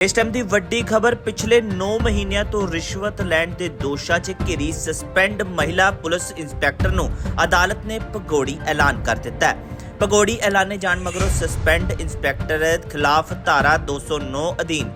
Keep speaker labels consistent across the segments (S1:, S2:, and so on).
S1: ਇਸ ਟਾਈਮ ਦੀ ਵੱਡੀ ਖਬਰ ਪਿਛਲੇ 9 ਮਹੀਨਿਆਂ ਤੋਂ ਰਿਸ਼ਵਤ ਲੈਣ ਦੇ ਦੋਸ਼ਾਂ 'ਚ ਘਿਰੀ ਸਸਪੈਂਡ ਮਹਿਲਾ ਪੁਲਿਸ ਇੰਸਪੈਕਟਰ ਨੂੰ ਅਦਾਲਤ ਨੇ ਭਗੌੜੀ ਐਲਾਨ ਕਰ ਦਿੱਤਾ ਹੈ। ਭਗੌੜੀ ਐਲਾਨੇ ਜਾਣ ਮਗਰੋਂ ਸਸਪੈਂਡ ਇੰਸਪੈਕਟਰ ਖਿਲਾਫ ਧਾਰਾ 209 ਅਧੀਨ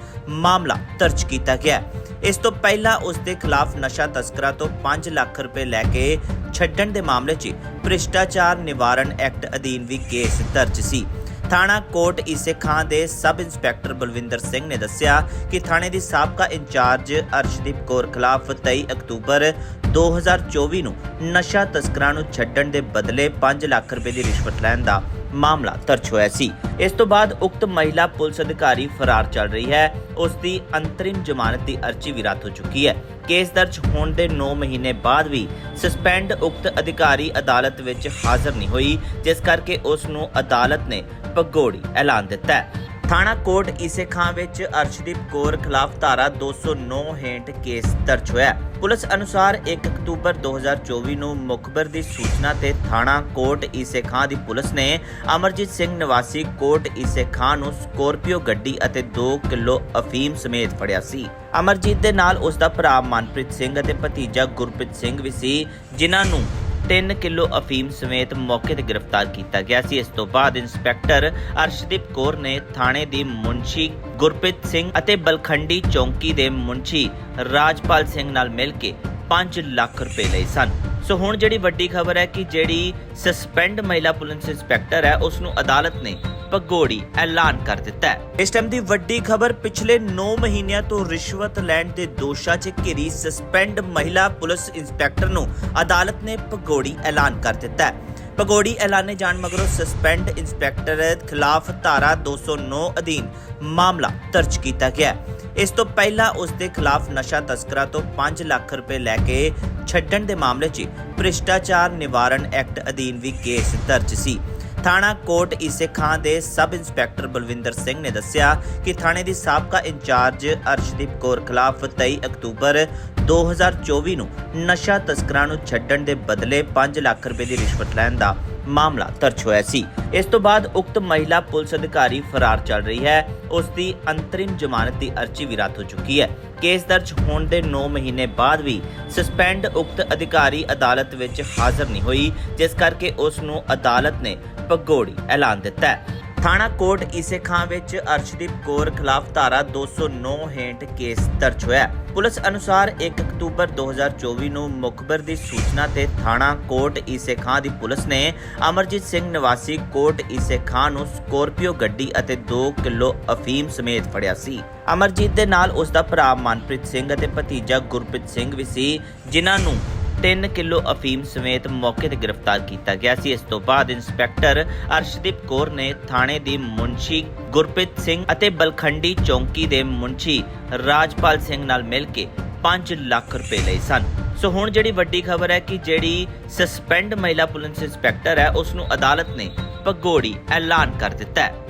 S1: ਮਾਮਲਾ ਦਰਜ ਕੀਤਾ ਗਿਆ ਇਸ ਤੋਂ ਪਹਿਲਾਂ ਉਸ ਦੇ ਖਿਲਾਫ ਨਸ਼ਾ ਤਸਕਰਾਂ ਤੋਂ 5 ਲੱਖ ਰੁਪਏ ਲੈ ਕੇ ਛੱਡਣ ਦੇ ਮਾਮਲੇ 'ਚ ਭ੍ਰਿਸ਼ਟਾਚਾਰ ਨਿਵਾਰਣ ਐਕਟ ਅਧੀਨ ਵੀ ਕੇਸ ਦਰਜ ਸੀ। ਥਾਣਾ ਕੋਟ ਈਸੇ ਖਾਂ ਦੇ ਸਬ ਇੰਸਪੈਕਟਰ ਬਲਵਿੰਦਰ ਸਿੰਘ ਨੇ ਦੱਸਿਆ ਕਿ ਥਾਣੇ ਦੀ ਸਾਬਕਾ ਇੰਚਾਰਜ ਅਰਸ਼ਦੀਪ ਕੌਰ ਖਿਲਾਫ 23 ਅਕਤੂਬਰ 2024 ਨੂੰ ਨਸ਼ਾ ਤਸਕਰਾਂ ਨੂੰ ਛੱਡਣ ਦੇ ਬਦਲੇ 5 ਲੱਖ ਰੁਪਏ ਦੀ ਰਿਸ਼ਵਤ ਲੈਣ ਦਾ ਮਾਮਲਾ ਦਰਜ ਹੋਇਆ ਸੀ। ਇਸ ਤੋਂ ਬਾਅਦ ਉਕਤ ਮਹਿਲਾ ਪੁਲਿਸ ਅਧਿਕਾਰੀ ਫਰਾਰ ਚੱਲ ਰਹੀ ਹੈ। ਉਸ ਦੀ ਅੰਤਰਿਮ ਜ਼ਮਾਨਤ ਦੀ ਅਰਜ਼ੀ ਵੀ ਰੱਦ ਹੋ ਚੁੱਕੀ ਹੈ। ਕੇਸ ਦਰਜ ਹੋਣ ਦੇ 9 ਮਹੀਨੇ ਬਾਅਦ ਵੀ ਸਸਪੈਂਡ ਉਕਤ ਅਧਿਕਾਰੀ ਅਦਾਲਤ ਵਿੱਚ ਹਾਜ਼ਰ ਨਹੀਂ ਹੋਈ, ਜਿਸ ਕਰਕੇ ਉਸ ਨੂੰ ਅਦਾਲਤ ਨੇ ਭਗੌੜੀ ਐਲਾਨ ਦਿੱਤਾ ਹੈ। ਥਾਣਾ ਕੋਟ ਈਸੇ ਖਾਂ ਵਿੱਚ ਅਰਸ਼ਦੀਪ ਕੌਰ ਖਿਲਾਫ ਧਾਰਾ 209 ਹੇਠ ਕੇਸ ਦਰਜ ਹੋਇਆ ਪੁਲਿਸ ਅਨੁਸਾਰ 1 ਅਕਤੂਬਰ 2024 ਨੂੰ ਮੁਖਬਰ ਦੀ ਸੂਚਨਾ ਤੇ ਥਾਣਾ ਕੋਟ ਈਸੇ ਖਾਂ ਦੀ ਪੁਲਿਸ ਨੇ ਅਮਰਜੀਤ ਸਿੰਘ ਨਿਵਾਸੀ ਕੋਟ ਈਸੇ ਖਾਂ ਨੂੰ ਸਕੋਰਪੀਓ ਗੱਡੀ ਅਤੇ 2 ਕਿਲੋ ਅਫੀਮ ਸਮੇਤ ਫੜਿਆ ਸੀ। ਅਮਰਜੀਤ ਦੇ ਨਾਲ ਉਸ ਦਾ ਭਰਾ ਮਨਪ੍ਰੀਤ ਸਿੰਘ ਅਤੇ ਭਤੀਜਾ ਗੁਰਪ੍ਰੀਤ ਸਿੰਘ ਵੀ ਸੀ, ਜਿਨ੍ਹਾਂ ਨੂੰ 3 ਕਿਲੋ ਅਫੀਮ ਸਮੇਤ ਮੌਕੇ ਤੇ ਗ੍ਰਿਫਤਾਰ ਕੀਤਾ ਗਿਆ ਸੀ। ਇਸ ਤੋਂ ਬਾਅਦ ਇੰਸਪੈਕਟਰ ਅਰਸ਼ਦੀਪ ਕੌਰ ਨੇ ਥਾਣੇ ਦੀ ਮੁੰਸ਼ੀ ਗੁਰਪ੍ਰੀਤ ਸਿੰਘ ਅਤੇ ਬਲਖੰਡੀ ਚੌਂਕੀ ਦੇ ਮੁੰਸ਼ੀ ਰਾਜਪਾਲ ਸਿੰਘ ਨਾਲ ਮਿਲ ਕੇ 5 ਲੱਖ ਰੁਪਏ ਲਏ ਸਨ। ਸੋ ਹੁਣ ਜਿਹੜੀ ਵੱਡੀ ਖਬਰ ਹੈ ਕਿ ਜਿਹੜੀ ਸਸਪੈਂਡ ਮਹਿਲਾ ਪੁਲਿਸ ਇੰਸਪੈਕਟਰ ਹੈ ਉਸ ਨੂੰ ਅਦਾਲਤ ਨੇ ਭਗੌੜੀ ਐਲਾਨ ਕਰ ਦਿੱਤਾ ਹੈ। ਇਸ ਟਾਈਮ ਦੀ ਵੱਡੀ ਖਬਰ, ਪਿਛਲੇ 9 ਮਹੀਨਿਆਂ ਤੋਂ ਰਿਸ਼ਵਤ ਲੈਣ ਦੇ ਦੋਸ਼ਾਂ 'ਚ ਘਿਰੀ ਸਸਪੈਂਡ ਮਹਿਲਾ ਪੁਲਿਸ ਇੰਸਪੈਕਟਰ ਨੂੰ ਅਦਾਲਤ ਨੇ ਭਗੌੜੀ ਐਲਾਨ ਕਰ ਦਿੱਤਾ ਹੈ। ਭਗੌੜੀ ਐਲਾਨੇ ਜਾਣ ਮਗਰੋਂ ਸਸਪੈਂਡ ਇੰਸਪੈਕਟਰ ਖਿਲਾਫ ਧਾਰਾ 209 ਅਧੀਨ ਮਾਮਲਾ ਦਰਜ ਕੀਤਾ ਗਿਆ ਹੈ। ਇਸ ਤੋਂ ਪਹਿਲਾਂ ਉਸ ਦੇ ਖਿਲਾਫ ਨਸ਼ਾ ਤਸਕਰਾਂ ਤੋਂ 5 ਲੱਖ ਰੁਪਏ ਲੈ ਕੇ ਛੱਡਣ ਦੇ ਮਾਮਲੇ 'ਚ ਭ੍ਰਿਸ਼ਟਾਚਾਰ ਨਿਵਾਰਣ ਐਕਟ ਅਧੀਨ ਵੀ ਕੇਸ ਦਰਜ ਸੀ। ਥਾਣਾ ਕੋਟ ਈਸੇ ਖਾਂ ਦੇ ਸਬ ਇੰਸਪੈਕਟਰ ਬਲਵਿੰਦਰ ਸਿੰਘ ਨੇ ਦੱਸਿਆ ਕਿ ਥਾਣੇ ਦੀ ਸਾਬਕਾ ਇੰਚਾਰਜ ਅਰਸ਼ਦੀਪ ਕੌਰ ਖਿਲਾਫ 23 ਅਕਤੂਬਰ 2024 ਨੂੰ ਨਸ਼ਾ ਤਸਕਰਾਂ ਨੂੰ ਛੱਡਣ ਦੇ ਬਦਲੇ 5 ਲੱਖ ਰੁਪਏ ਦੀ ਰਿਸ਼ਵਤ ਲੈਣ ਦਾ ਮਾਮਲਾ ਦਰਜ ਹੋਇਆ ਸੀ। ਇਸ ਤੋਂ ਬਾਅਦ ਉਕਤ ਮਹਿਲਾ ਪੁਲਿਸ ਅਧਿਕਾਰੀ ਫਰਾਰ ਚੱਲ ਰਹੀ ਹੈ। ਉਸ ਦੀ ਅੰਤਰਿਮ ਜ਼ਮਾਨਤ ਦੀ ਅਰਜ਼ੀ ਵੀ ਰੱਦ ਹੋ ਚੁੱਕੀ ਹੈ। ਕੇਸ ਦਰਜ ਹੋਣ ਦੇ 9 ਮਹੀਨੇ ਬਾਅਦ ਵੀ ਸਸਪੈਂਡ ਉਕਤ ਅਧਿਕਾਰੀ ਅਦਾਲਤ ਵਿੱਚ ਹਾਜ਼ਰ ਨਹੀਂ ਹੋਈ, ਜਿਸ ਕਰਕੇ ਉਸ ਨੂੰ ਅਦਾਲਤ ਨੇ ਭਗੌੜੀ ਐਲਾਨ ਦਿੱਤਾ ਹੈ। ਥਾਣਾ ਕੋਟ ਈਸੇ ਖਾਂ ਵਿੱਚ ਅਰਸ਼ਦੀਪ ਕੌਰ ਖਿਲਾਫ ਧਾਰਾ 209 ਹੇਠ ਕੇਸ ਦਰਜ ਹੋਇਆ ਪੁਲਿਸ ਅਨੁਸਾਰ 1 ਅਕਤੂਬਰ 2024 ਨੂੰ ਮੁਖਬਰ ਦੀ ਸੂਚਨਾ ਤੇ ਥਾਣਾ ਕੋਟ ਈਸੇ ਖਾਂ ਦੀ ਪੁਲਿਸ ਨੇ ਅਮਰਜੀਤ ਸਿੰਘ ਨਿਵਾਸੀ ਕੋਟ ਈਸੇ ਖਾਂ ਨੂੰ ਸਕੋਰਪੀਓ ਗੱਡੀ ਅਤੇ 2 ਕਿਲੋ ਅਫੀਮ ਸਮੇਤ ਫੜਿਆ ਸੀ। ਅਮਰਜੀਤ ਦੇ ਨਾਲ ਉਸ ਦਾ ਭਰਾ ਮਨਪ੍ਰੀਤ ਸਿੰਘ ਅਤੇ ਭਤੀਜਾ ਗੁਰਪ੍ਰੀਤ ਸਿੰਘ ਵੀ ਸੀ, ਜਿਨ੍ਹਾਂ ਨੂੰ 3 ਕਿਲੋ ਅਫੀਮ ਸਮੇਤ ਮੌਕੇ ਤੇ ਗ੍ਰਿਫਤਾਰ ਕੀਤਾ ਗਿਆ ਸੀ। ਇਸ ਤੋਂ ਬਾਅਦ ਇੰਸਪੈਕਟਰ ਅਰਸ਼ਦੀਪ ਕੌਰ ਨੇ ਥਾਣੇ ਦੀ ਮੁੰਸ਼ੀ ਗੁਰਪ੍ਰੀਤ ਸਿੰਘ ਅਤੇ ਬਲਖੰਡੀ ਚੌਂਕੀ ਦੇ ਮੁੰਸ਼ੀ ਰਾਜਪਾਲ ਸਿੰਘ ਨਾਲ ਮਿਲ ਕੇ 5 ਲੱਖ ਰੁਪਏ ਲਏ ਸਨ। ਸੋ ਹੁਣ ਜਿਹੜੀ ਵੱਡੀ ਖਬਰ ਹੈ ਕਿ ਜਿਹੜੀ ਸਸਪੈਂਡ ਮਹਿਲਾ ਪੁਲਿਸ ਇੰਸਪੈਕਟਰ ਹੈ ਉਸ ਨੂੰ ਅਦਾਲਤ ਨੇ ਭਗੌੜੀ ਐਲਾਨ ਕਰ ਦਿੱਤਾ ਹੈ।